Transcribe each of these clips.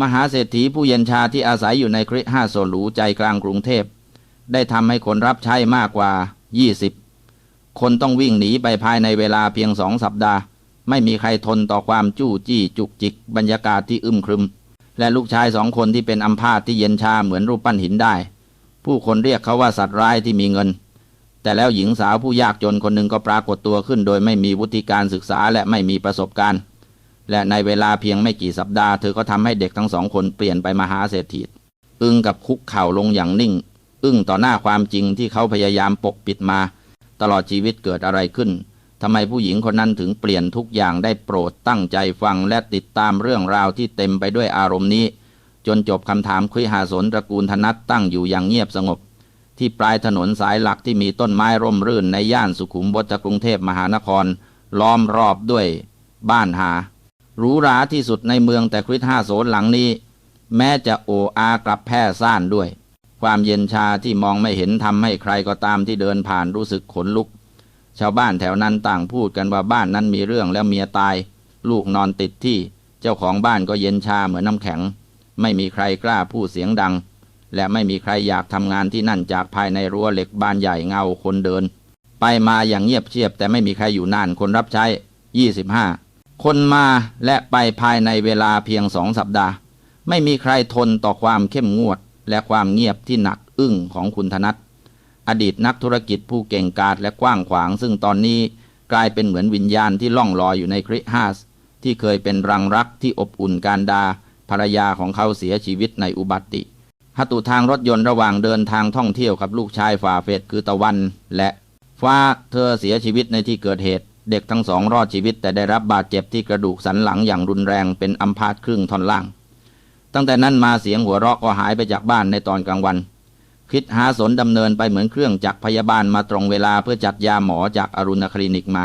มหาเศรษฐีผู้เย็นชาที่อาศัยอยู่ในคริห้าโซลูใจกลางกรุงเทพ ได้ทำให้คนรับใช้มากกว่า 20 คนต้องวิ่งหนีไปภายในเวลาเพียงสองสัปดาห์ ไม่มีใครทนต่อความจู้จี้จุกจิก บรรยากาศที่อึมครึม และลูกชายสองคนที่เป็นอัมพาตที่เย็นชาเหมือนรูปปั้นหินได้ ผู้คนเรียกเขาว่าสัตว์ร้ายที่มีเงิน แต่แล้วหญิงสาวผู้ยากจนคนหนึ่งก็ปรากฏตัวขึ้น โดยไม่มีวุฒิการศึกษาและไม่มีประสบการณ์ และในเวลาเพียงไม่กี่สัปดาห์เธอก็ทำให้เด็กทั้งสองคนเปลี่ยนไปมหาเศรษฐีอึ้งกับคุกเข่าลงอย่างนิ่ง อึ้งต่อหน้าความจริงที่เขาพยายามปกปิดมา ตลอดชีวิตเกิดอะไรขึ้นทำไมผู้หญิงคนนั้นถึงเปลี่ยนทุกอย่างได้โปรดตั้งใจฟังและติดตามเรื่องราวที่เต็มไปด้วยอารมณ์นี้ จนจบคำถามคุยหาสนตระกูลธนัตตั้งอยู่อย่างเงียบสงบ ที่ปลายถนนสายหลักที่มีต้นไม้ร่มรื่นในย่านสุขุมวิทกรุงเทพมหานคร ล้อมรอบด้วย บ้านหา หรูหราที่สุดในเมืองแต่คริสห้าโสนหลังนี้ แม้จะโออากลับแพร่ซ่านด้วย ความเย็นชาที่มองไม่เห็นทำให้ใครก็ตามที่เดินผ่านรู้สึกขนลุก ชาวบ้านแถวนั้นต่างพูดกันว่าบ้านนั้นมีเรื่องแล้วเมียตาย ลูกนอนติดที่ เจ้าของบ้านก็เย็นชาเหมือนน้ำแข็ง ไม่มีใครกล้าพูดเสียงดัง และไม่มีใครอยากทำงานที่นั่นจากภายในรั้วเหล็กบานใหญ่เงาคนเดิน ไปมาอย่างเงียบเชียบแต่ไม่มีใครอยู่นานคนรับใช้25 คนมาและไปภายในเวลาเพียงสองสัปดาห์ ไม่มีใครทนต่อความเข้มงวดและความเงียบที่หนักอึ้งของคุณธนัทอดีตนักธุรกิจผู้เก่งกาจและกว้างขวาง ซึ่งตอนนี้กลายเป็นเหมือนวิญญาณที่ล่องลอยอยู่ในคริฮัสที่เคยเป็นรังรักที่อบอุ่นการดาภรรยาของเขาเสียชีวิตในอุบัติหตุทางรถยนต์ระหว่างเดินทางท่องเที่ยวกับลูกชายฝ่าเฟดคือตะวัน และฟ้าเธอเสียชีวิตในที่เกิดเหตุ เด็กทั้งสองรอดชีวิตแต่ได้รับบาดเจ็บที่กระดูกสันหลังอย่างรุนแรงเป็นอัมพาตครึ่งท่อนล่าง ตั้งแต่นั้นมาเสียงหัวเราะก็หายไปจากบ้านในตอนกลางวัน คิดหาสนดำเนินไปเหมือนเครื่องจักรพยาบาลมาตรงเวลาเพื่อจัดยาหมอจากอรุณคลินิกมา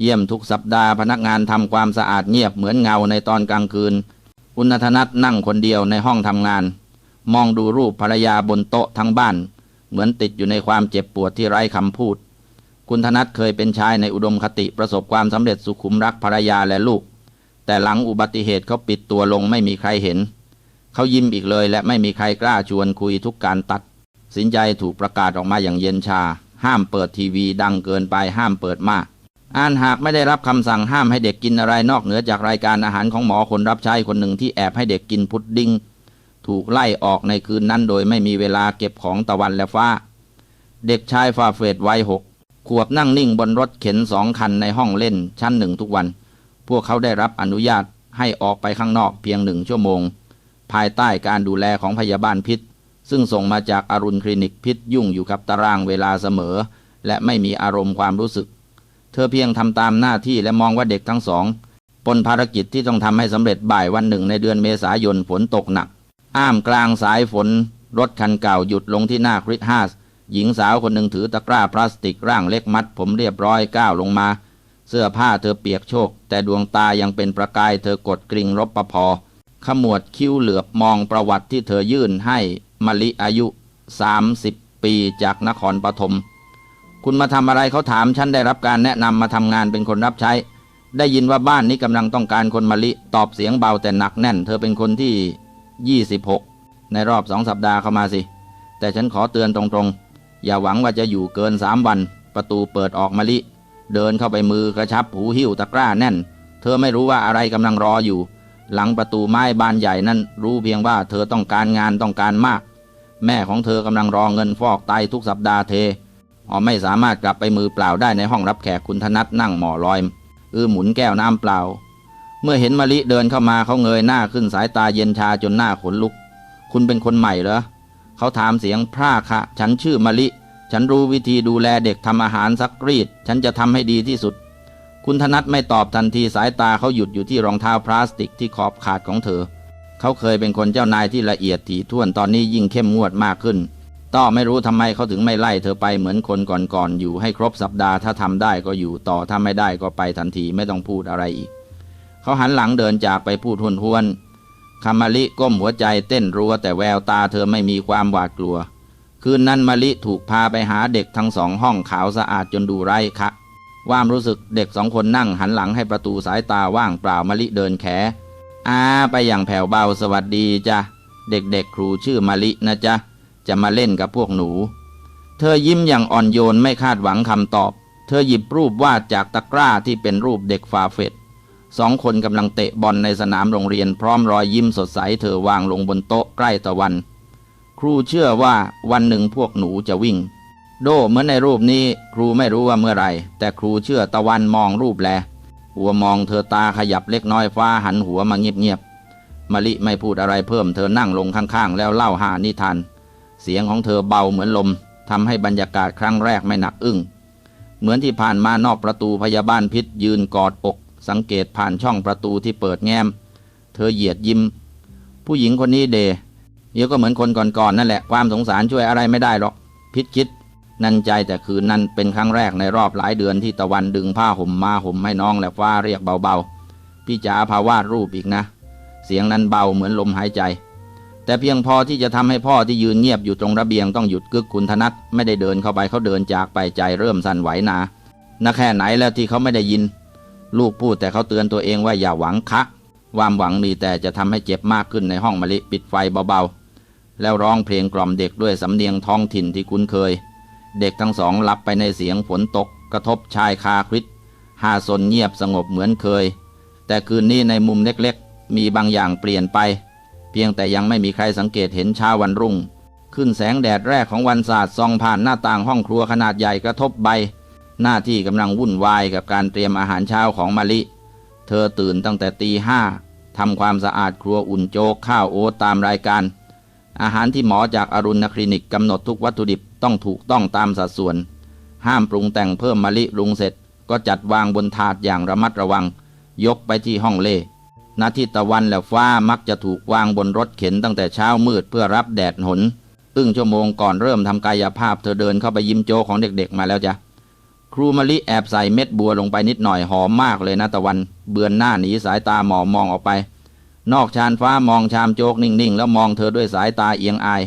เยี่ยมทุกสัปดาห์พนักงานทำความสะอาดเงียบเหมือนเงาในตอนกลางคืน อุณธนัทนั่งคนเดียวในห้องทำงาน มองดูรูปภรรยาบนโต๊ะทั้งบ้าน เหมือนติดอยู่ในความเจ็บปวดที่ไร้คำพูด คุณธนัทเคยเป็นชายในอุดมคติประสบความสำเร็จสุขุมรักภรรยาและลูก แต่หลังอุบัติเหตุเขาปิดตัวลงไม่มีใครเห็น เขายิ้มอีกเลยและไม่มีใครกล้าชวนคุยทุกการตัด สินใจถูกประกาศออกมาอย่างเย็นชา ห้ามเปิดทีวีดังเกินไปห้ามเปิดมากอ่านหากไม่ได้รับคำสั่งห้ามให้เด็กกินอะไรนอกเหนือจากรายการอาหารของหมอคนรับใช้คนหนึ่งที่แอบให้เด็กกินพุดดิ้งถูกไล่ออกในคืนนั้นโดยไม่มีเวลาเก็บของตะวันและฟ้า เด็กชายฟาเฟดวัยหก ขวบนั่งนิ่งบนรถเข็นสองคันในห้องเล่นชั้นหนึ่งทุกวัน พวกเขาได้รับอนุญาตให้ออกไปข้างนอกเพียงหนึ่งชั่วโมง ภายใต้การดูแลของพยาบาลพิษ ซึ่งส่งมาจากอารุณคลินิกพิษยุ่งอยู่กับตารางเวลาเสมอ และไม่มีอารมณ์ความรู้สึก เธอเพียงทำตามหน้าที่และมองว่าเด็กทั้งสองปนภารกิจที่ต้องทำให้สำเร็จบ่ายวันหนึ่งในเดือนเมษายนฝนตกหนัก อ้ามกลางสายฝน รถคันเก่าหยุดลงที่หน้าคริสฮาส หญิงสาวคนหนึ่งถือตะกร้าพลาสติกร่างเล็กมัด ผมเรียบร้อยก้าวลงมา เสื้อผ้าเธอเปียกโชก แต่ดวงตายังเป็นประกายเธอกดกริ่งรบประพอ ขมวดคิ้วเหลือบมองประวัติที่เธอยื่นให้มลิอายุ 30 ปีจากนครปฐมคุณมาทำอะไรเขาถามฉันได้รับการแนะนำมาทำงานเป็นคนรับใช้ ได้ยินว่าบ้านนี้กำลังต้องการคนมลิตอบเสียงเบาแต่หนักแน่น เธอเป็นคนที่ 26 ในรอบสองสัปดาห์เข้ามาสิ แต่ฉันขอเตือนตรงๆ อย่าหวังว่าจะอยู่เกินสามวัน ประตูเปิดออกมะลิ เดินเข้าไปมือกระชับหูหิ้วตะกร้าแน่น เธอไม่รู้ว่าอะไรกำลังรออยู่ หลังประตูไม้บานใหญ่นั้นรู้เพียงว่าเธอต้องการงานต้องการมาก แม่ของเธอกำลังรอเงินฟอกไตทุกสัปดาห์เทอ๋อไม่สามารถกลับไปมือเปล่าได้ในห้องรับแขกคุณธนัทนั่งหมอลอยอือหมุนแก้วน้ำเปล่า เมื่อเห็นมะลิเดินเข้ามาเขาเงยหน้าขึ้นสายตาเย็นชาจนหน้าขนลุก คุณเป็นคนใหม่เหรอ เขาถามเสียงพร่าค่ะ ฉันชื่อมะลิ ฉันรู้วิธีดูแลเด็กทำอาหารซักรีด ฉันจะทำให้ดีที่สุด คุณธนัทไม่ตอบทันทีสายตาเขาหยุดอยู่ที่รองเท้าพลาสติกที่ขอบขาดของเธอ เขาเคยเป็นคนเจ้านายที่ละเอียดถี่ถ้วนตอนนี้ยิ่งเข้มงวดมากขึ้น ต้อไม่รู้ทำไมเขาถึงไม่ไล่เธอไปเหมือนคนก่อนๆอยู่ให้ครบสัปดาห์ถ้าทำได้ก็อยู่ต่อถ้าไม่ได้ก็ไปทันทีไม่ต้องพูดอะไรอีก เขาหันหลังเดินจากไปพูดหวนๆ คำมาลิก้มหัวใจเต้นรัวแต่แววตาเธอไม่มีความหวาดกลัว คืนนั้นมะลิถูกพาไปหาเด็กทั้งสองห้องขาวสะอาดจนดูไร้คะความรู้สึกเด็กสองคนนั่งหันหลังให้ประตูสายตาว่างเปล่ามะลิเดินแขอาไปอย่างแผ่วเบาสวัสดีจ้ะเด็กๆ ครูชื่อมาลินะจ๊ะจะมาเล่นกับพวกหนู เธอยิ้มอย่างอ่อนโยนไม่คาดหวังคำตอบ เธอหยิบรูปวาดจากตะกร้าที่เป็นรูปเด็กฝาเฟด สองคนกำลังเตะบอลในสนามโรงเรียนพร้อมรอยยิ้มสดใสเธอวางลงบนโต๊ะใกล้ตะวัน ครูเชื่อว่าวันหนึ่งพวกหนูจะวิ่ง โดเหมือนในรูปนี้ครูไม่รู้ว่าเมื่อไหรแต่ครูเชื่อตะวันมองรูปแล หัวมองเธอตาขยับเล็กน้อยฟ้าหันหัวมาเงียบๆมะลิไม่พูดอะไรเพิ่มเธอนั่งลงข้างๆ แล้วเล่าหานิทาน เสียงของเธอเบาเหมือนลมทำให้บรรยากาศครั้งแรกไม่หนักอึ้งเหมือนที่ผ่านมานอกประตูพยาบาลพิษยืนกอดอก สังเกตผ่านช่องประตูที่เปิดแง้ม เธอเหยียดยิ้ม ผู้หญิงคนนี้เดเดี๋ยวก็เหมือนคนก่อนๆนั่นแหละความสงสารช่วยอะไรไม่ได้หรอก พิษคิด นันใจแต่คืนนั้นเป็นครั้งแรกในรอบหลายเดือนที่ตะวันดึงผ้าห่มมาห่มให้น้องและฟ้าเรียกเบาๆ พี่จ๋าพาวาดรูปอีกนะ เสียงนั้นเบาเหมือนลมหายใจ แต่เพียงพอที่จะทำให้พ่อที่ยืนเงียบอยู่ตรงระเบียงต้องหยุดกึกคุณธนัทไม่ได้เดินเข้าไปเขาเดินจากไปใจเริ่มสั่นไหวนานักแค่ไหนแล้วที่เขาไม่ได้ยิน ลูกพูดแต่เขาเตือนตัวเองว่าอย่าหวังคะความหวังมีแต่จะทำให้เจ็บมากขึ้นในห้องมะลิปิดไฟเบาๆ แล้วร้องเพลงกล่อมเด็กด้วยสำเนียงท้องถิ่นที่คุ้นเคย เด็กทั้งสองหลับไปในเสียงฝนตก กระทบชายคาคริสหาสนเงียบสงบเหมือนเคย แต่คืนนี้ในมุมเล็กๆ มีบางอย่างเปลี่ยนไป เพียงแต่ยังไม่มีใครสังเกตเห็นเช้าวันรุ่ง ขึ้นแสงแดดแรกของวันศาสตร์ส่องผ่านหน้าต่างห้องครัวขนาดใหญ่กระทบใบ หน้าที่กำลังวุ่นวายกับการเตรียมอาหารเช้าของมะลิ เธอตื่นตั้งแต่ตีห้าทำความสะอาดครัวอุ่นโจ๊กข้าวโอ๊ตตามรายการ อาหารที่หมอจากอรุณคลินิกกำหนดทุกวัตถุดิบต้องถูกต้องตามสัดส่วน ห้ามปรุงแต่งเพิ่มมะลิรุงเสร็จ ก็จัดวางบนถาดอย่างระมัดระวัง ยกไปที่ห้องเล่นาทิตะวันและฟ้ามักจะถูกวางบนรถเข็นตั้งแต่เช้ามืดเพื่อรับแดดหนตึ้งชั่วโมงก่อนเริ่มทำกายภาพเธอเดินเข้าไปยิ้มโจของเด็กๆมาแล้วจ้ะ ครูมะลิแอบใส่เม็ดบัวลงไปนิดหน่อยหอมมากเลยนะตะวัน เบือนหน้าหนีสายตาหมอมองออกไป นอกชานฟ้ามองชามโจกนิ่งๆ แล้วมองเธอด้วยสายตาเอียงอาย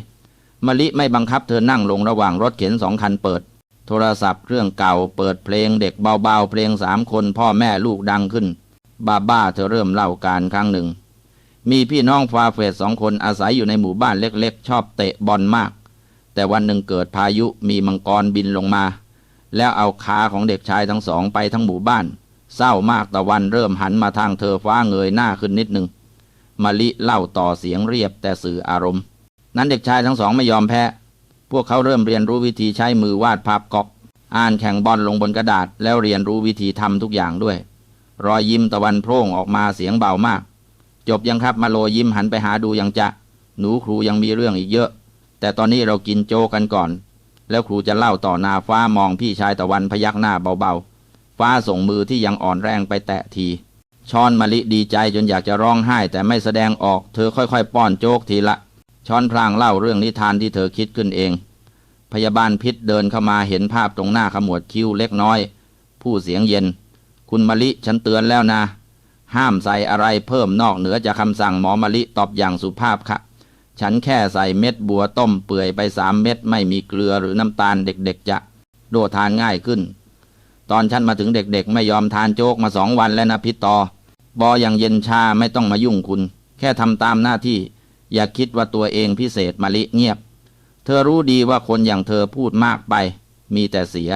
มะลิไม่บังคับเธอนั่งลงระหว่างรถเข็นสองคันเปิด โทรศัพท์เครื่องเก่าเปิดเพลงเด็กเบาๆ เพลงสามคนพ่อแม่ลูกดังขึ้น บ้าบ้าๆเธอเริ่มเล่าการครั้งหนึ่ง มีพี่น้องฟาเฟสสองคนอาศัยอยู่ในหมู่บ้านเล็กๆ ชอบเตะบอลมาก แต่วันหนึ่งเกิดพายุมีมังกรบินลงมา แล้วเอาขาของเด็กชายทั้งสองไปทั้งหมู่บ้าน เศร้ามากตะวันเริ่มหันมาทางเธอฟ้าเงยหน้าขึ้นนิดหนึ่งมะลิเล่าต่อเสียงเรียบแต่สื่ออารมณ์ นั้นเด็กชายทั้งสองไม่ยอมแพ้ พวกเขาเริ่มเรียนรู้วิธีใช้มือวาดภาพกอก อ่านแข่งบอลลงบนกระดาษ แล้วเรียนรู้วิธีทำทุกอย่างด้วย รอยยิ้มตะวันโพร่งออกมาเสียงเบามาก จบยังครับมาโลยิ้มหันไปหาดูยังจะ หนูครูยังมีเรื่องอีกเยอะ แต่ตอนนี้เรากินโจกันก่อน แล้วครูจะเล่าต่อนาฟ้ามองพี่ชายตะวันพยักหน้าเบาๆ ฟ้าส่งมือที่ยังอ่อนแรงไปแตะทีช้อนมะลิดีใจจนอยากจะร้องไห้ แต่ไม่แสดงออก เธอค่อยๆ ป้อนโจ๊กทีละ ช้อนพลางเล่าเรื่องนิทานที่เธอคิดขึ้นเอง พยาบาลพิษเดินเข้ามาเห็นภาพตรงหน้าขมวดคิ้วเล็กน้อย ผู้เสียงเย็น คุณมะลิฉันเตือนแล้วนะ ห้ามใส่อะไรเพิ่มนอกเหนือจากคำสั่งหมอมะลิตอบอย่างสุภาพค่ะ ฉันแค่ใส่เม็ดบัวต้มเปื่อยไปสามเม็ดไม่มีเกลือหรือน้ำตาลเด็กๆจะโดทานง่ายขึ้น ตอนฉันมาถึงเด็กๆ ไม่ยอมทานโจ๊กมาสองวันแล้วนะพี่ตอบออย่างเย็นชาไม่ต้องมายุ่งคุณ แค่ทำตามหน้าที่ อย่าคิดว่าตัวเองพิเศษมะลิเงียบ เธอรู้ดีว่าคนอย่างเธอพูดมากไป มีแต่เสีย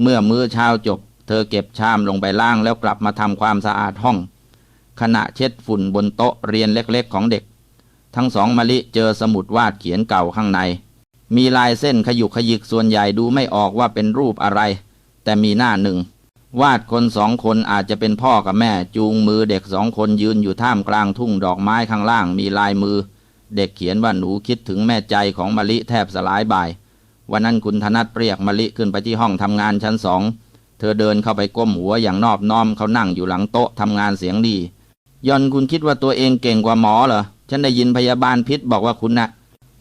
เมื่อมื้อเช้าจบ เธอเก็บชามลงไปล้างแล้วกลับมาทำความสะอาดห้อง ขณะเช็ดฝุ่นบนโต๊ะเรียนเล็กๆของเด็ก ทั้งสองมะลิเจอสมุดวาดเขียนเก่าข้างใน มีลายเส้นขยุกขยิกส่วนใหญ่ดูไม่ออกว่าเป็นรูปอะไร แต่มีหน้าหนึ่ง วาดคนสองคนอาจจะเป็นพ่อกับแม่ จูงมือเด็กสองคนยืนอยู่ท่ามกลางทุ่งดอกไม้ข้างล่างมีลายมือ เด็กเขียนว่าหนูคิดถึงแม่ใจของมะลิแทบสลายบ่ายวันนั้นคุณธนัทเรียกมะลิขึ้นไปที่ห้องทำงานชั้นสองเธอเดินเข้าไปก้มหัวอย่างนอบน้อมเขานั่งอยู่หลังโต๊ะทำงานเสียงดียอนคุณคิดว่าตัวเองเก่งกว่าหมอเหรอ ฉันได้ยินพยาบาลพิษบอกว่าคุณนะ่ะ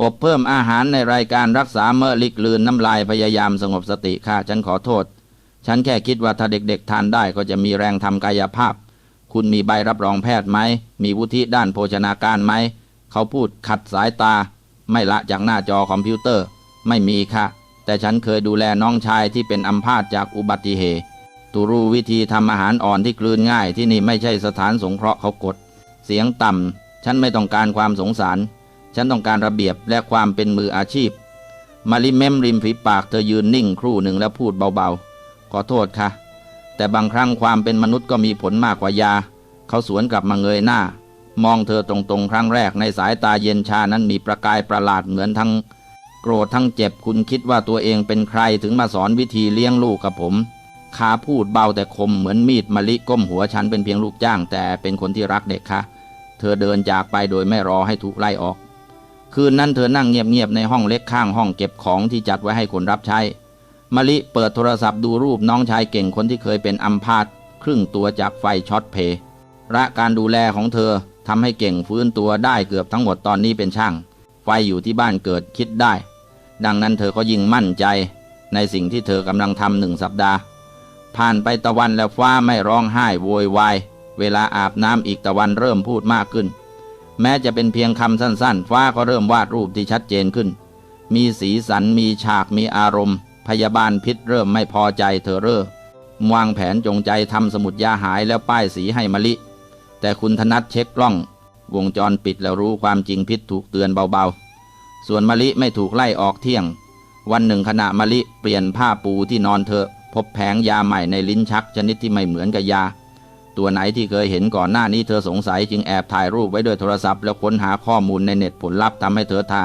อบเพิ่มอาหารในรายการรักษาเมื่อลิกลืนน้ำลายพยายามสงบสติค่ะ ฉันขอโทษ ฉันแค่คิดว่าถ้าเด็กๆ ทานได้ก็จะมีแรงทำกายภาพ คุณมีใบรับรองแพทย์ไหม มีวุฒิด้านโภชนาการไหม เขาพูดขัดสายตา ไม่ละจากหน้าจอคอมพิวเตอร์ ไม่มีค่ะ แต่ฉันเคยดูแลน้องชายที่เป็นอัมพาตจากอุบัติเหตุตูรู้วิธีทำอาหารอ่อนที่กลืนง่ายที่นี่ไม่ใช่สถานสงเคราะห์เขากด เสียงต่ำ ฉันไม่ต้องการความสงสาร ฉันต้องการระเบียบและความเป็นมืออาชีพ มาริเมมริมฝีปากเธอยืนนิ่งครู่หนึ่งแล้วพูดเบาๆ ขอโทษค่ะ แต่บางครั้งความเป็นมนุษย์ก็มีผลมากกว่ายา เขาสวนกลับมาเงยหน้า มองเธอตรงๆ ครั้งแรกในสายตาเย็นชานั้นมีประกายประหลาดเหมือนทั้ง โกรธทั้งเจ็บคุณคิดว่าตัวเองเป็นใครถึงมาสอนวิธีเลี้ยงลูกกับผมขาพูดเบาแต่คมเหมือนมีดมะลิก้มหัวฉันเป็นเพียงลูกจ้างแต่เป็นคนที่รักเด็กค่ะ เธอเดินจากไปโดยไม่รอให้ถูกไล่ออก คืนนั้นเธอนั่งเงียบๆในห้องเล็กข้างห้องเก็บของที่จัดไว้ให้คนรับใช้มะลิเปิดโทรศัพท์ดูรูปน้องชายเก่งคนที่เคยเป็นอัมพาตครึ่งตัวจากไฟช็อตเพย์และการดูแลของเธอทำให้เก่งฟื้นตัวได้เกือบทั้งหมดตอนนี้เป็นช่าง ไฟอยู่ที่บ้านเกิดคิดได้ ดังนั้นเธอก็ยิ่งมั่นใจ ในสิ่งที่เธอกำลังทำหนึ่งสัปดาห์ ผ่านไปตะวันแล้วฟ้าไม่ร้องไห้โวยวาย เวลาอาบน้ำอีกตะวันเริ่มพูดมากขึ้น แม้จะเป็นเพียงคำสั้นๆ ฟ้าก็เริ่มวาดรูปที่ชัดเจนขึ้น มีสีสันมีฉากมีอารมณ์ พยาบาลพิษเริ่มไม่พอใจเธอเร่อวางแผนจงใจทำสมุดยาหายแล้วป้ายสีให้มะลิ แต่คุณธนัทเช็คกล้อง วงจรปิดแล้วรู้ความจริงพิษถูกเตือนเบาๆ ส่วนมะลิไม่ถูกไล่ออกเที่ยง วันหนึ่งขณะมะลิเปลี่ยนผ้าปูที่นอนเธอ พบแผงยาใหม่ในลิ้นชักชนิดที่ไม่เหมือนกับยา ตัวไหนที่เคยเห็นก่อนหน้านี้เธอสงสัยจึงแอบถ่ายรูปไว้ด้วยโทรศัพท์แล้วค้นหาข้อมูลในเน็ตผลลัพธ์ทำให้เธอทา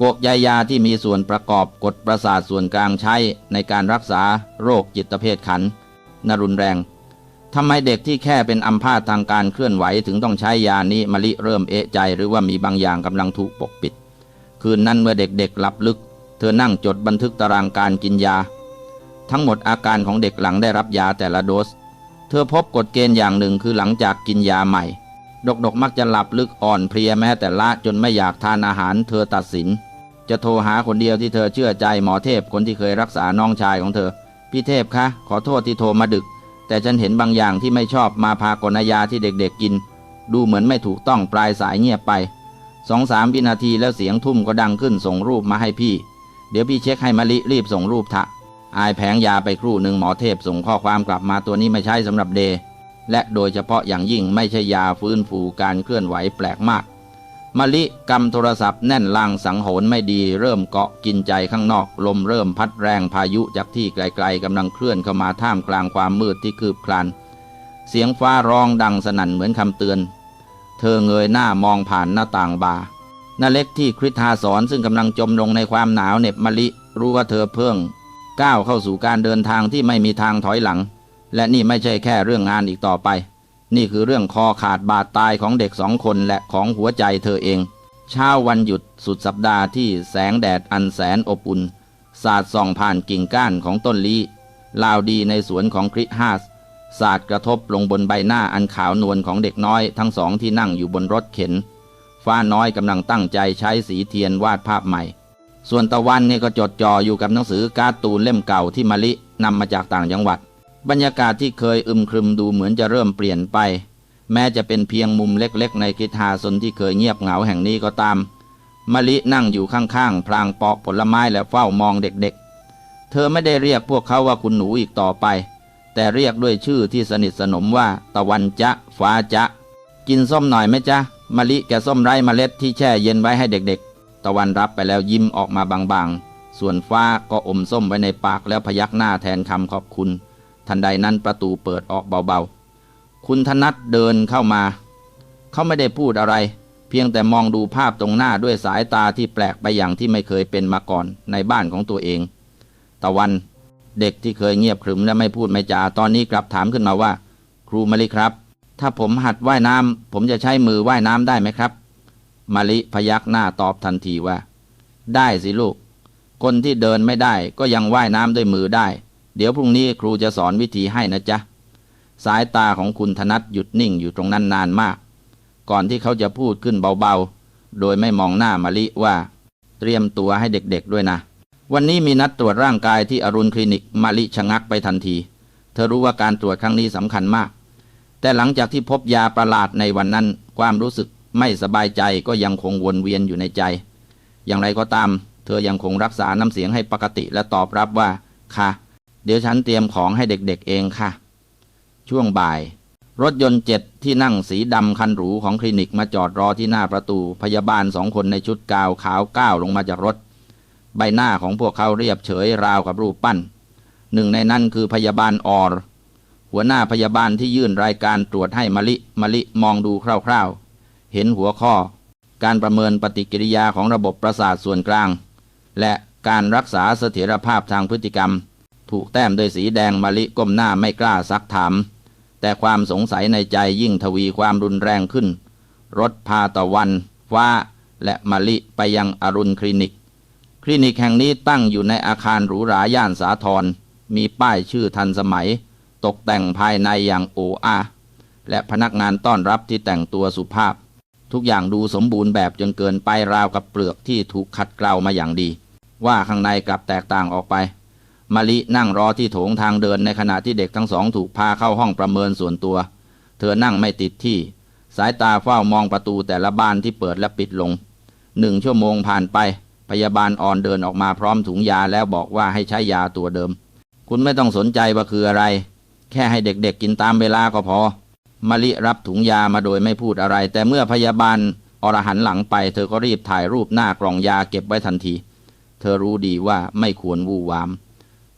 กกยายาที่มีส่วนประกอบกดประสาทส่วนกลางใช้ในการรักษาโรคจิตเภทขันนรุนแรงทำไมเด็กที่แค่เป็นอัมพาตทางการเคลื่อนไหวถึงต้องใช้ยานี้มะลิเริ่มเอะใจหรือว่ามีบางอย่างกำลังถูกปกปิด คืนนั้นเมื่อเด็กๆหลับลึก เธอนั่งจดบันทึกตารางการกินยา ทั้งหมดอาการของเด็กหลังได้รับยาแต่ละโดส เธอพบกฎเกณฑ์อย่างหนึ่งคือหลังจากกินยาใหม่ ดกดกๆมักจะหลับลึกอ่อนเพลียแม้แต่ละจนไม่อยากทานอาหาร เธอตัดสิน จะโทรหาคนเดียวที่เธอเชื่อใจหมอเทพคนที่เคยรักษาน้องชายของเธอ พี่เทพคะขอโทษที่โทรมาดึก แต่ฉันเห็นบางอย่างที่ไม่ชอบมาพากลยาที่เด็กๆกิน ดูเหมือนไม่ถูกต้องปลายสายเงียบไปสองสามวินาทีแล้วเสียงทุ่มก็ดังขึ้นส่งรูปมาให้พี่ เดี๋ยวพี่เช็คให้มะลิรีบส่งรูปทะ อายแผงยาไปครู่หนึ่งหมอเทพส่งข้อความกลับมาตัวนี้ไม่ใช่สำหรับเดย์และโดยเฉพาะอย่างยิ่งไม่ใช่ยาฟื้นฟูการเคลื่อนไหวแปลกมากมะลิกำโทรศัพท์แน่นลางสังโหรไม่ดีเริ่มเกาะกินใจข้างนอก ลมเริ่มพัดแรงพายุจากที่ไกลๆกำลังเคลื่อนเข้ามาท่ามกลางความมืดที่คืบคลาน เสียงฟ้าร้องดังสนั่นเหมือนคำเตือน เธอเงยหน้ามองผ่านหน้าต่างบาร์นาเล็กที่คริสทาสอนซึ่งกำลังจมลงในความหนาวเหน็บมะลิรู้ว่าเธอเพิ่ง ก้าวเข้าสู่การเดินทางที่ไม่มีทางถอยหลัง และนี่ไม่ใช่แค่เรื่องงานอีกต่อไป นี่คือเรื่องคอขาดบาดตายของเด็กสองคนและของหัวใจเธอเอง เช้าวันหยุดสุดสัปดาห์ที่แสงแดดอันแสนอบอุ่น สาดส่องผ่านกิ่งก้านของต้นลีลาวดีในสวนของคริสฮาสสาดกระทบลงบนใบหน้าอันขาวนวลของเด็กน้อยทั้งสองที่นั่งอยู่บนรถเข็น ฟ้าน้อยกำลังตั้งใจใช้สีเทียนวาดภาพใหม่ ส่วนตะวันเนี่ยก็จดจ่ออยู่กับหนังสือการ์ตูนเล่มเก่าที่มะลินำมาจากต่างจังหวัด บรรยากาศที่เคยอึมครึมดูเหมือนจะเริ่มเปลี่ยนไป แม้จะเป็นเพียงมุมเล็กๆ ในกิทาสนที่เคยเงียบเหงาแห่งนี้ก็ตามมะลินั่งอยู่ข้างๆพลางปอกผลไม้และเฝ้ามองเด็กๆ เธอไม่ได้เรียกพวกเขาว่าคุณหนูอีกต่อไป แต่เรียกด้วยชื่อที่สนิทสนมว่าตะวันจะฟ้าจะกินส้มหน่อยไหมจ๊ะมะลิแกส้มไร้เมล็ดที่แช่เย็นไว้ให้เด็กๆ ตะวันรับไปแล้วยิ้มออกมาบางๆ ส่วนฟ้าก็อมส้มไว้ในปากแล้วพยักหน้าแทนคำขอบคุณ ทันใดนั้นประตูเปิดออกเบาๆ คุณธนัทเดินเข้ามา เขาไม่ได้พูดอะไร เพียงแต่มองดูภาพตรงหน้าด้วยสายตาที่แปลกไปอย่างที่ไม่เคยเป็นมาก่อนในบ้านของตัวเอง ตะวันเด็กที่เคยเงียบขรึมและไม่พูดไม่จาตอนนี้กลับถามขึ้นมาว่า ครูมะลิครับ ถ้าผมหัดว่ายน้ำผมจะใช้มือว่ายน้ำได้ไหมครับ มะลิพยักหน้าตอบทันทีว่า ได้สิลูก คนที่เดินไม่ได้ก็ยังว่ายน้ำด้วยมือได้ เดี๋ยวพรุ่งนี้ครูจะสอนวิธีให้นะจ๊ะ สายตาของคุณธนัทหยุดนิ่งอยู่ตรงนั้นนานมาก ก่อนที่เขาจะพูดขึ้นเบาๆ โดยไม่มองหน้ามะลิว่า เตรียมตัวให้เด็กๆด้วยนะ วันนี้มีนัดตรวจร่างกายที่อรุณคลินิกมะลิชะงักไปทันที เธอรู้ว่าการตรวจครั้งนี้สำคัญมาก แต่หลังจากที่พบยาประหลาดในวันนั้นความรู้สึก ไม่สบายใจก็ยังคงวนเวียนอยู่ในใจ อย่างไรก็ตาม เธอยังคงรักษาน้ำเสียงให้ปกติและตอบรับว่า ค่ะ เดี๋ยวฉันเตรียมของให้เด็กๆเองค่ะ ช่วงบ่าย รถยนต์เจ็ดที่นั่งสีดำคันหรูของคลินิกมาจอดรอที่หน้าประตูพยาบาลสองคนในชุดกาวขาวก้าวลงมาจากรถ ใบหน้าของพวกเขาเรียบเฉยราวกับรูปปั้น หนึ่งในนั้นคือพยาบาลออรหัวหน้าพยาบาลที่ยื่นรายการตรวจให้มะลิมะลิมองดูคร่าวๆ เห็นหัวข้อ การประเมินปฏิกิริยาของระบบประสาทส่วนกลาง และการรักษาเสถียรภาพทางพฤติกรรม ถูกแต้มด้วยสีแดงมะลิก้มหน้าไม่กล้าซักถาม แต่ความสงสัยในใจยิ่งทวีความรุนแรงขึ้น รถพาตะวัน ฟ้า และมะลิไปยังอรุณคลินิก คลินิกแห่งนี้ตั้งอยู่ในอาคารหรูหราย่านสาทรมีป้ายชื่อทันสมัย ตกแต่งภายในอย่างโออาและพนักงานต้อนรับที่แต่งตัวสุภาพ ทุกอย่างดูสมบูรณ์แบบจนเกินไปราวกับเปลือกที่ถูกขัดเกลามาอย่างดี ว่าข้างในกลับแตกต่างออกไปมะลินั่งรอที่โถงทางเดินในขณะที่เด็กทั้งสองถูกพาเข้าห้องประเมินส่วนตัว เธอนั่งไม่ติดที่ สายตาเฝ้ามองประตูแต่ละบานที่เปิดและปิดลงหนึ่งชั่วโมงผ่านไป พยาบาลอ่อนเดินออกมาพร้อมถุงยาแล้วบอกว่าให้ใช้ยาตัวเดิม คุณไม่ต้องสนใจว่าคืออะไร แค่ให้เด็กๆกินตามเวลาก็พอ มะลิรับถุงยามาโดยไม่พูดอะไร แต่เมื่อพยาบาลอรหันหลังไป เธอก็รีบถ่ายรูปหน้ากล่องยาเก็บไว้ทันที เธอรู้ดีว่าไม่ควรวู่วาม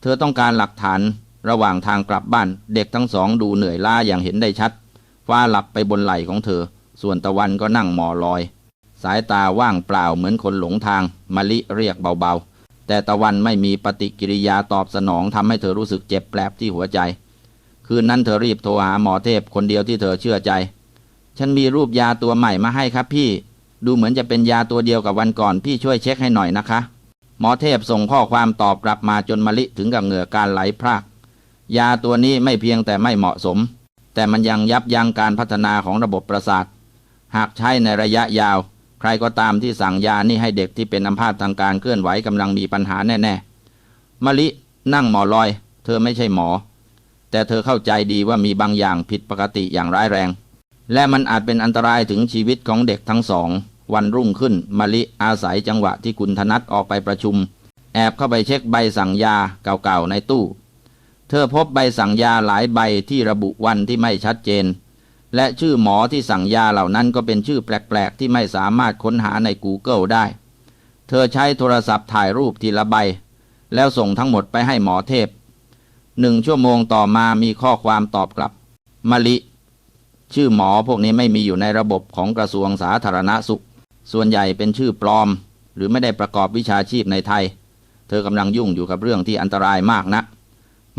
เธอต้องการหลักฐานระหว่างทางกลับบ้าน เด็กทั้งสองดูเหนื่อยล้าอย่างเห็นได้ชัด ฟ้าหลับไปบนไหล่ของเธอ ส่วนตะวันก็นั่งหมอลอย สายตาว่างเปล่าเหมือนคนหลงทางมะลิเรียกเบาๆ แต่ตะวันไม่มีปฏิกิริยาตอบสนองทำให้เธอรู้สึกเจ็บแปลบที่หัวใจ คืนนั้นเธอรีบโทรหาหมอเทพคนเดียวที่เธอเชื่อใจ ฉันมีรูปยาตัวใหม่มาให้ครับพี่ ดูเหมือนจะเป็นยาตัวเดียวกับวันก่อน พี่ช่วยเช็คให้หน่อยนะคะ หมอเทพส่งข้อความตอบกลับมาจนมะลิถึงกับเหงื่อการไหลพราก ยาตัวนี้ไม่เพียงแต่ไม่เหมาะสม แต่มันยังยับยั้งการพัฒนาของระบบประสาท หากใช้ในระยะยาว ใครก็ตามที่สั่งยานี่ให้เด็กที่เป็นอัมพาตทางการเคลื่อนไหวกำลังมีปัญหาแน่ๆมะลินั่งหมอลอย เธอไม่ใช่หมอ แต่เธอเข้าใจดีว่ามีบางอย่างผิดปกติอย่างร้ายแรง และมันอาจเป็นอันตรายถึงชีวิตของเด็กทั้งสอง วันรุ่งขึ้นมะลิอาศัยจังหวะที่คุณธนัทออกไปประชุม แอบเข้าไปเช็คใบสั่งยาเก่าๆในตู้ เธอพบใบสั่งยาหลายใบที่ระบุวันที่ไม่ชัดเจน และชื่อหมอที่สั่งยาเหล่านั้นก็เป็นชื่อแปลกๆ ที่ไม่สามารถค้นหาใน Google ได้ เธอใช้โทรศัพท์ถ่ายรูปทีละใบ แล้วส่งทั้งหมดไปให้หมอเทพ หนึ่งชั่วโมงต่อมามีข้อความตอบกลับมะลิ ชื่อหมอพวกนี้ไม่มีอยู่ในระบบของกระทรวงสาธารณสุข ส่วนใหญ่เป็นชื่อปลอม หรือไม่ได้ประกอบวิชาชีพในไทย เธอกำลังยุ่งอยู่กับเรื่องที่อันตรายมากนะ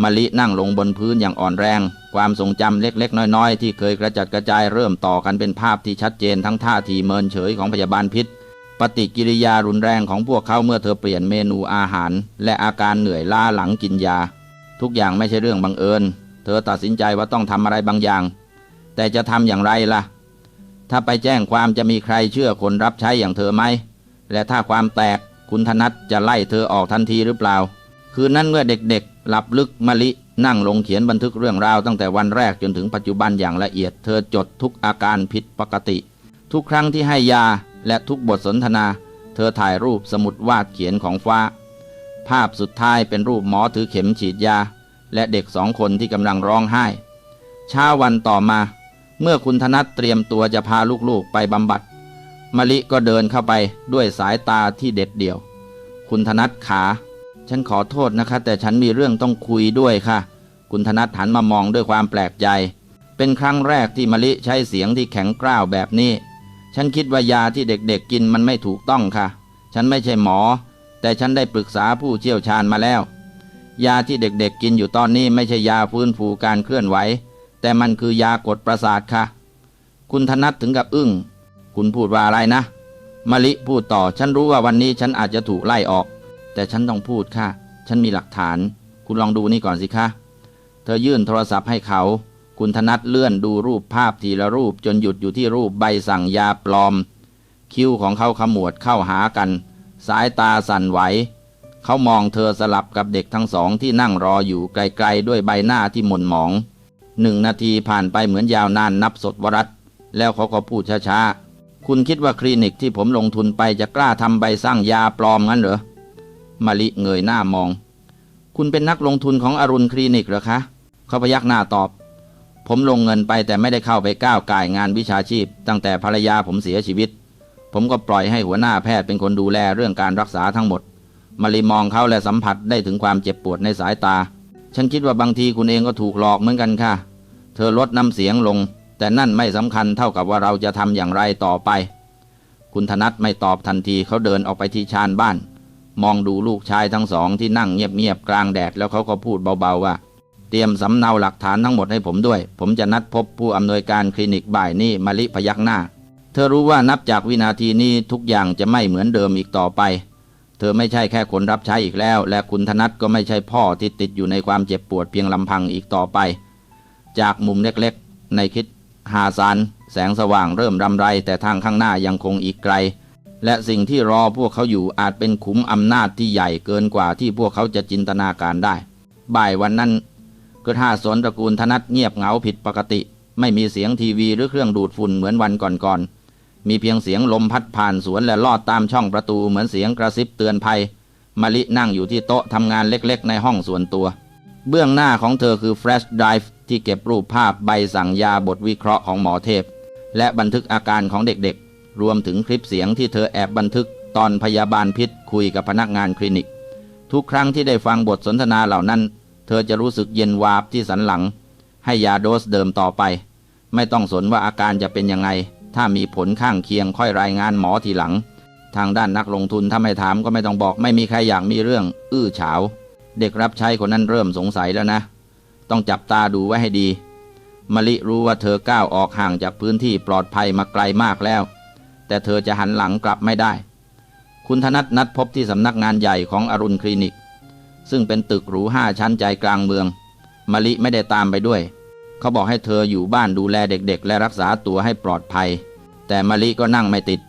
มะลินั่งลงบนพื้นอย่างอ่อนแรง ความทรงจำเล็กๆ น้อยๆ ที่เคยกระจัดกระจายเริ่มต่อกันเป็นภาพที่ชัดเจนทั้งท่าทีเมินเฉยของพยาบาลพิษ ปฏิกิริยารุนแรงของพวกเขาเมื่อเธอเปลี่ยนเมนูอาหาร และอาการเหนื่อยล้าหลังกินยา ทุกอย่างไม่ใช่เรื่องบังเอิญ เธอตัดสินใจว่าต้องทำอะไรบางอย่าง แต่จะทำอย่างไรล่ะ ถ้าไปแจ้งความจะมีใครเชื่อคนรับใช้อย่างเธอไหม และถ้าความแตกคุณธนัทจะไล่เธอออกทันทีหรือเปล่า คืนนั้นเมื่อเด็กๆ หลับลึกมะลินั่งลงเขียนบันทึกเรื่องราวตั้งแต่วันแรกจนถึงปัจจุบันอย่างละเอียด เธอจดทุกอาการผิดปกติ ทุกครั้งที่ให้ยาและทุกบทสนทนา เธอถ่ายรูปสมุดวาดเขียนของฟ้า ภาพสุดท้ายเป็นรูปหมอถือเข็มฉีดยา และเด็กสองคนที่กำลังร้องไห้เช้าวันต่อมา เมื่อคุณธนัทเตรียมตัวจะพาลูกๆไปบำบัดมะลิก็เดินเข้าไปด้วยสายตาที่เด็ดเดี่ยว คุณธนัทขา ฉันขอโทษนะคะ แต่ฉันมีเรื่องต้องคุยด้วยค่ะ คุณธนัทหันมามองด้วยความแปลกใจ เป็นครั้งแรกที่มะลิใช้เสียงที่แข็งกร้าวแบบนี้ ฉันคิดว่ายาที่เด็กๆกินมันไม่ถูกต้องค่ะ ฉันไม่ใช่หมอ แต่ฉันได้ปรึกษาผู้เชี่ยวชาญมาแล้ว ยาที่เด็กๆกินอยู่ตอนนี้ไม่ใช่ยาฟื้นฟูการเคลื่อนไหว แต่มันคือยากดประสาทค่ะ คุณธนัทถึงกับอึ้ง คุณพูดว่าอะไรนะมะลิพูดต่อ ฉันรู้ว่าวันนี้ฉันอาจจะถูกไล่ออก แต่ฉันต้องพูดค่ะ ฉันมีหลักฐาน คุณลองดูนี่ก่อนสิคะเธอยื่นโทรศัพท์ให้เขา คุณธนัทเลื่อนดูรูปภาพทีละรูปจนหยุดอยู่ที่รูปใบสั่งยาปลอม คิ้วของเขาขมวดเข้าหากัน สายตาสั่นไหว เขามองเธอสลับกับเด็กทั้งสองที่นั่งรออยู่ไกลๆด้วยใบหน้าที่หม่นหมอง หนึ่งนาทีผ่านไปเหมือนยาวนานนับศตวรัตแล้วเขาก็พูดช้าๆ คุณคิดว่าคลินิกที่ผมลงทุนไปจะกล้าทำใบสร้างยาปลอมงั้นเหรอมะลิเงยหน้ามอง คุณเป็นนักลงทุนของอรุณคลินิกเหรอคะ เขาพยักหน้าตอบ ผมลงเงินไปแต่ไม่ได้เข้าไปก้าวไก่งานวิชาชีพ ตั้งแต่ภรรยาผมเสียชีวิต ผมก็ปล่อยให้หัวหน้าแพทย์เป็นคนดูแลเรื่องการรักษาทั้งหมด มารีมองเขาและสัมผัสได้ถึงความเจ็บปวดในสายตา ฉันคิดว่าบางทีคุณเองก็ถูกหลอกเหมือนกันค่ะ เธอลดน้ำเสียงลง แต่นั่นไม่สำคัญเท่ากับว่าเราจะทำอย่างไรต่อไป คุณธนัทไม่ตอบทันทีเขาเดินออกไปที่ชานบ้าน มองดูลูกชายทั้งสองที่นั่งเงียบๆกลางแดดแล้วเขาก็พูดเบาๆว่า เตรียมสำเนาหลักฐานทั้งหมดให้ผมด้วย ผมจะนัดพบผู้อำนวยการคลินิกบ่ายนี้มาลิพยักหน้า เธอรู้ว่านับจากวินาทีนี้ทุกอย่างจะไม่เหมือนเดิมอีกต่อไป เธอไม่ใช่แค่คนรับใช้อีกแล้ว และคุณธนัทก็ไม่ใช่พ่อที่ติดอยู่ในความเจ็บปวดเพียงลำพังอีกต่อไป จากมุมเล็กๆ ในคิดหาซานแสงสว่างเริ่มรำไร แต่ทางข้างหน้ายังคงอีกไกล และสิ่งที่รอพวกเขาอยู่อาจเป็นขุมอำนาจที่ใหญ่เกินกว่าที่พวกเขาจะจินตนาการได้ บ่ายวันนั้นกระทาสนตระกูลธนัทเงียบเหงาผิดปกติ ไม่มีเสียงทีวีหรือเครื่องดูดฝุ่นเหมือนวันก่อนๆ มีเพียงเสียงลมพัดผ่านสวนและลอดตามช่องประตูเหมือนเสียงกระซิบเตือนภัยมะลินั่งอยู่ที่โต๊ะทำงานเล็กๆ ในห้องส่วนตัว เบื้องหน้าของเธอคือแฟลชไดรฟ์ที่เก็บรูปภาพใบสั่งยาบทวิเคราะห์ของหมอเทพ และบันทึกอาการของเด็กๆ รวมถึงคลิปเสียงที่เธอแอบบันทึกตอนพยาบาลพิษคุยกับพนักงานคลินิก ทุกครั้งที่ได้ฟังบทสนทนาเหล่านั้น เธอจะรู้สึกเย็นวาบที่สันหลัง ให้ยาโดสเดิมต่อไป ไม่ต้องสนว่าอาการจะเป็นยังไง ถ้ามีผลข้างเคียงค่อยรายงานหมอทีหลัง ทางด้านนักลงทุนถ้าไม่ถามก็ไม่ต้องบอกไม่มีใครอยากมีเรื่อง อื้อฉาวเด็กรับใช้คนนั้นเริ่มสงสัยแล้วนะ ต้องจับตาดูไว้ให้ดีมะลิรู้ว่าเธอก้าวออกห่างจากพื้นที่ปลอดภัยมาไกลมากแล้ว แต่เธอจะหันหลังกลับไม่ได้ คุณธนัทนัดพบที่สำนักงานใหญ่ของอรุณคลินิก ซึ่งเป็นตึกหรูห้าชั้นใจกลางเมืองมะลิไม่ได้ตามไปด้วย เขาบอกให้เธออยู่บ้านดูแลเด็กๆ และรักษาตัวให้ปลอดภัย แต่มะลิก็นั่งไม่ติด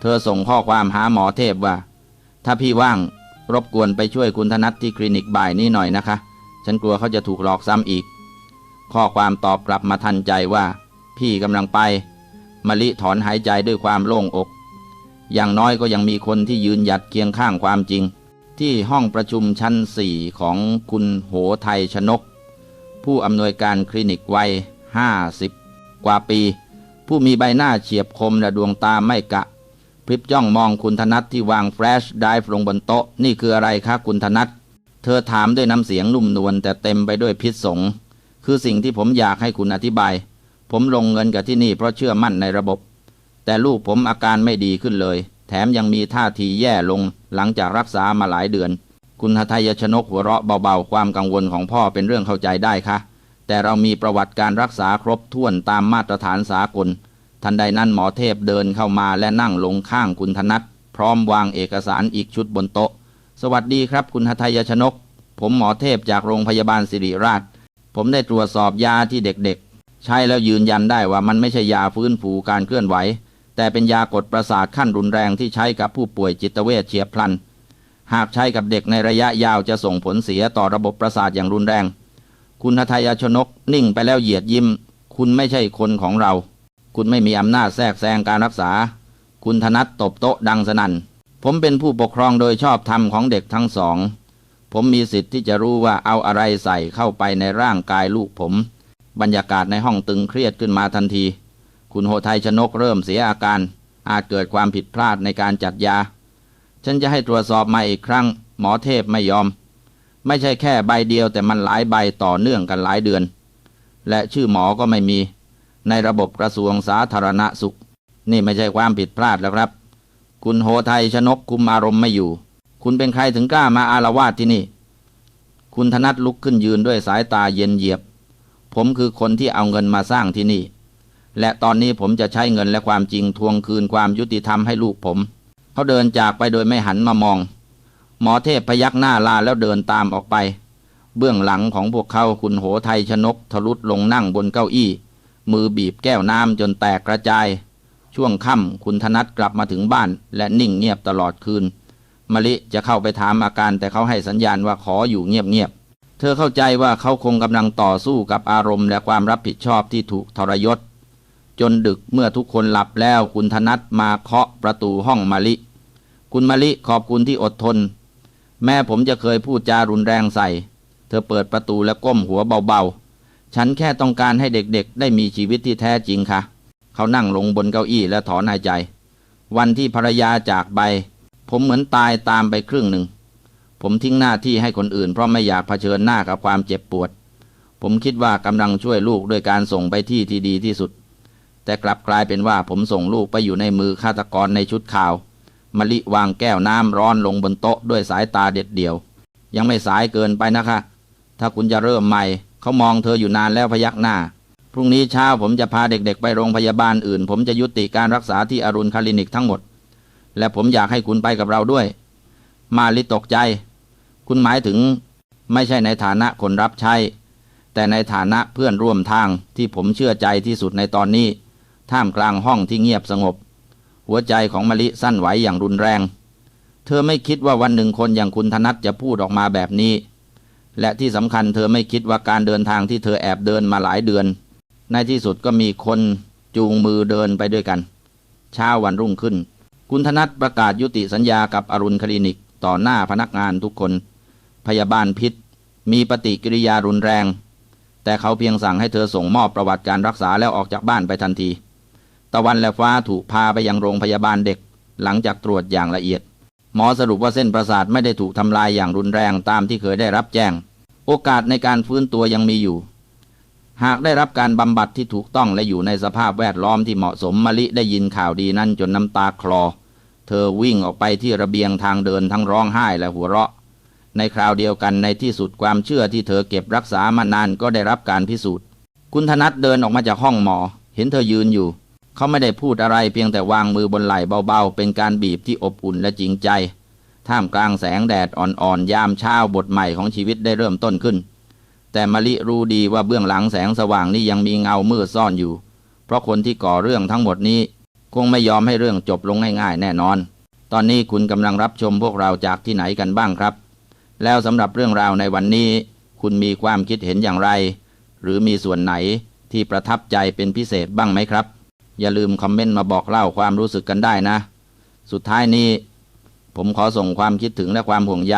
เธอส่งข้อความหาหมอเทพว่า ถ้าพี่ว่างรบกวนไปช่วยคุณธนัทที่คลินิกบ่ายนี้หน่อยนะคะ ฉันกลัวเขาจะถูกหลอกซ้ำอีก ข้อความตอบกลับมาทันใจว่า พี่กำลังไปมะลิถอนหายใจด้วยความโล่งอก อย่างน้อยก็ยังมีคนที่ยืนหยัดเคียงข้างความจริง ที่ห้องประชุมชั้นสี่ของคุณโหไทยชนก ผู้อำนวยการคลินิกวัยห้าสิบกว่าปี ผู้มีใบหน้าเฉียบคมและดวงตาไม่กะ พริบจ้องมองคุณธนัทที่วางแฟลชไดรฟ์ลงบนโต๊ะ นี่คืออะไรคะคุณธนัทเธอถามด้วยน้ำเสียงนุ่มนวลแต่เต็มไปด้วยพิษสง คือสิ่งที่ผมอยากให้คุณอธิบาย ผมลงเงินกับที่นี่เพราะเชื่อมั่นในระบบ แต่ลูกผมอาการไม่ดีขึ้นเลย แถมยังมีท่าทีแย่ลงหลังจากรักษามาหลายเดือน คุณทัยชนกหัวเราะเบาๆ ความกังวลของพ่อเป็นเรื่องเข้าใจได้ค่ะ แต่เรามีประวัติการรักษาครบถ้วนตามมาตรฐานสากล ทันใดนั้นหมอเทพเดินเข้ามาและนั่งลงข้างคุณธนัทพร้อมวางเอกสารอีกชุดบนโต๊ะ สวัสดีครับ คุณทัยชนก ผมหมอเทพจากโรงพยาบาลสิริราช ผมได้ตรวจสอบยาที่เด็กๆ ใช้แล้วยืนยันได้ว่ามันไม่ใช่ยาฟื้นฟูการเคลื่อนไหว แต่เป็นยากดประสาทขั้นรุนแรงที่ใช้กับผู้ป่วยจิตเวชเฉียบพลัน หากใช้กับเด็กในระยะยาวจะส่งผลเสียต่อระบบประสาทอย่างรุนแรง คุณทยชนกนิ่งไปแล้วเหยียดยิ้ม คุณไม่ใช่คนของเรา คุณไม่มีอำนาจแทรกแซงการรักษา คุณธนัทตบโต๊ะดังสนัน่น ผมเป็นผู้ปกครองโดยชอบธรรมของเด็กทั้งสอง ผมมีสิทธิ์ที่จะรู้ว่าเอาอะไรใส่เข้าไปในร่างกายลูกผม บรรยากาศในห้องตึงเครียดขึ้นมาทันที คุณโหไทยชนกเริ่มเสียอาการ อาจเกิดความผิดพลาดในการจัดยา ฉันจะให้ตรวจสอบมาอีกครั้ง หมอเทพไม่ยอม ไม่ใช่แค่ใบเดียวแต่มันหลายใบต่อเนื่องกันหลายเดือน และชื่อหมอก็ไม่มี ในระบบกระทรวงสาธารณสุข นี่ไม่ใช่ความผิดพลาดแล้วครับ คุณโหไทยชนกคุมอารมณ์ไม่อยู่ คุณเป็นใครถึงกล้ามาอารวาสที่นี่ คุณธนัทลุกขึ้นยืนด้วยสายตาเย็นเยียบ ผมคือคนที่เอาเงินมาสร้างที่นี่ และตอนนี้ผมจะใช้เงินและความจริงทวงคืนความยุติธรรมให้ลูกผม เขาเดินจากไปโดยไม่หันมามอง หมอเทพพยักหน้าลาแล้วเดินตามออกไป เบื้องหลังของพวกเขาคุณโหไทยชนกทะลุลงนั่งบนเก้าอี้ มือบีบแก้วน้ำจนแตกกระจาย ช่วงค่ำคุณธนัทกลับมาถึงบ้าน และนิ่งเงียบตลอดคืนมะลิจะเข้าไปถามอาการแต่เขาให้สัญญาณว่าขออยู่เงียบๆเธอเข้าใจว่าเขาคงกำลังต่อสู้กับอารมณ์และความรับผิดชอบที่ถูกทรยศ จนดึกเมื่อทุกคนหลับแล้วคุณธนัทมาเคาะประตูห้องมะลิ คุณมะลิขอบคุณที่อดทน แม่ผมจะเคยพูดจารุนแรงใส่ เธอเปิดประตูและก้มหัวเบาๆ ฉันแค่ต้องการให้เด็กๆ ได้มีชีวิตที่แท้จริงค่ะ เขานั่งลงบนเก้าอี้และถอนหายใจ วันที่ภรรยาจากไป ผมเหมือนตายตามไปครึ่งหนึ่ง ผมทิ้งหน้าที่ให้คนอื่นเพราะไม่อยากเผชิญหน้ากับความเจ็บปวด ผมคิดว่ากำลังช่วยลูกด้วยการส่งไปที่ที่ดีที่สุด แต่กลับกลายเป็นว่าผมส่งลูกไปอยู่ในมือฆาตกรในชุดขาวมะลิวางแก้วน้ำร้อนลงบนโต๊ะด้วยสายตาเด็ดเดี่ยว ยังไม่สายเกินไปนะคะ ถ้าคุณจะเริ่มใหม่ เขามองเธออยู่นานแล้วพยักหน้า พรุ่งนี้เช้าผมจะพาเด็กๆ ไปโรงพยาบาลอื่น ผมจะยุติการรักษาที่อรุณคลินิกทั้งหมด และผมอยากให้คุณไปกับเราด้วย มาลิตกใจ คุณหมายถึงไม่ใช่ในฐานะคนรับใช้ แต่ในฐานะเพื่อนร่วมทางที่ผมเชื่อใจที่สุดในตอนนี้ ท่ามกลางห้องที่เงียบสงบ หัวใจของมะลิสั้นไหวอย่างรุนแรง เธอไม่คิดว่าวันหนึ่งคนอย่างคุณธนัทจะพูดออกมาแบบนี้ และที่สำคัญเธอไม่คิดว่าการเดินทางที่เธอแอบเดินมาหลายเดือน ในที่สุดก็มีคนจูงมือเดินไปด้วยกัน เช้าวันรุ่งขึ้น คุณธนัทประกาศยุติสัญญากับอรุณคลินิกต่อหน้าพนักงานทุกคน พยาบาลพิษ มีปฏิกิริยารุนแรง แต่เขาเพียงสั่งให้เธอส่งมอบประวัติการรักษาแล้วออกจากบ้านไปทันที ตะวันและฟ้าถูกพาไปยังโรงพยาบาลเด็ก หลังจากตรวจอย่างละเอียด หมอสรุปว่าเส้นประสาทไม่ได้ถูกทำลายอย่างรุนแรงตามที่เคยได้รับแจ้ง โอกาสในการฟื้นตัวยังมีอยู่ หากได้รับการบำบัดที่ถูกต้องและอยู่ในสภาพแวดล้อมที่เหมาะสมมะลิได้ยินข่าวดีนั้นจนน้ำตาคลอ เธอวิ่งออกไปที่ระเบียงทางเดินทั้งร้องไห้และหัวเราะ ในคราวเดียวกันในที่สุดความเชื่อที่เธอเก็บรักษามานานก็ได้รับการพิสูจน์ คุณธนัทเดินออกมาจากห้องหมอ เห็นเธอยืนอยู่ เขาไม่ได้พูดอะไรเพียงแต่วางมือบนไหล่เบาๆ เป็นการบีบที่อบอุ่นและจริงใจ ท่ามกลางแสงแดดอ่อนๆ ยามเช้าบทใหม่ของชีวิตได้เริ่มต้นขึ้น แต่มะลิรู้ดีว่าเบื้องหลังแสงสว่างนี้ยังมีเงามืดซ่อนอยู่ เพราะคนที่ก่อเรื่องทั้งหมดนี้ คงไม่ยอมให้เรื่องจบลงง่ายๆ แน่นอน ตอนนี้คุณกำลังรับชมพวกเราจากที่ไหนกันบ้างครับ แล้วสำหรับเรื่องราวในวันนี้ คุณมีความคิดเห็นอย่างไร หรือมีส่วนไหนที่ประทับใจเป็นพิเศษบ้างไหมครับ อย่าลืมคอมเมนต์มาบอกเล่าความรู้สึกกันได้นะ สุดท้ายนี้ ผมขอส่งความคิดถึงและความห่วงใย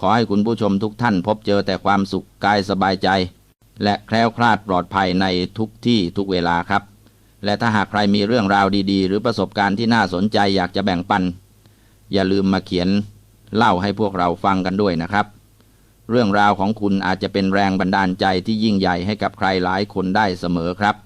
ขอให้คุณผู้ชมทุกท่านพบเจอแต่ความสุขกายสบายใจ และแคล้วคลาดปลอดภัยในทุกที่ทุกเวลาครับ และถ้าหากใครมีเรื่องราวดีๆ หรือประสบการณ์ที่น่าสนใจอยากจะแบ่งปัน อย่าลืมมาเขียนเล่าให้พวกเราฟังกันด้วยนะครับ เรื่องราวของคุณอาจจะเป็นแรงบันดาลใจที่ยิ่งใหญ่ให้กับใครหลายคนได้เสมอครับ